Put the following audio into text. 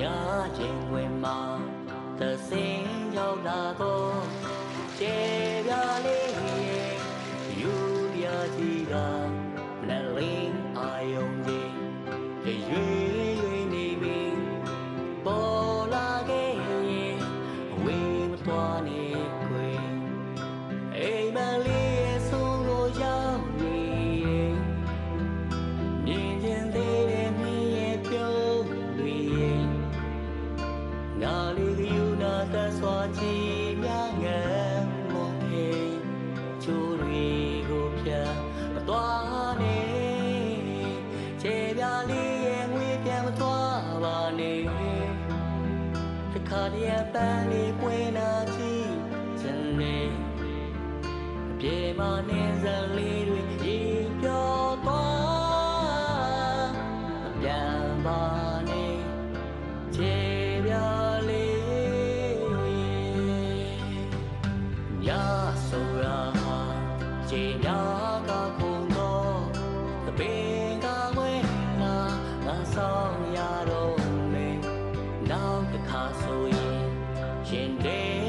ညချင်းဝင်မှာသစင်ရောက်လာတော့ ငါလေးယူနာသစွာကြည်များငယ်မုန်ဟေချိုးတွေကိုဖြတ်မသွားနဲ့ခြေပြလေးရဲ့ငွေပြန်မသွားပါနဲ့တခါတည်းပန်းလေးပွင့်လာကြည့်ခြင်းနဲ့ပြေမနေ ခြေညာကခုန်တော့တပင်ကဝဲလာငါဆောင်ရတော့မယ်နောက်တစ်ခါဆိုရင်ရှင်တွေရောက်လာ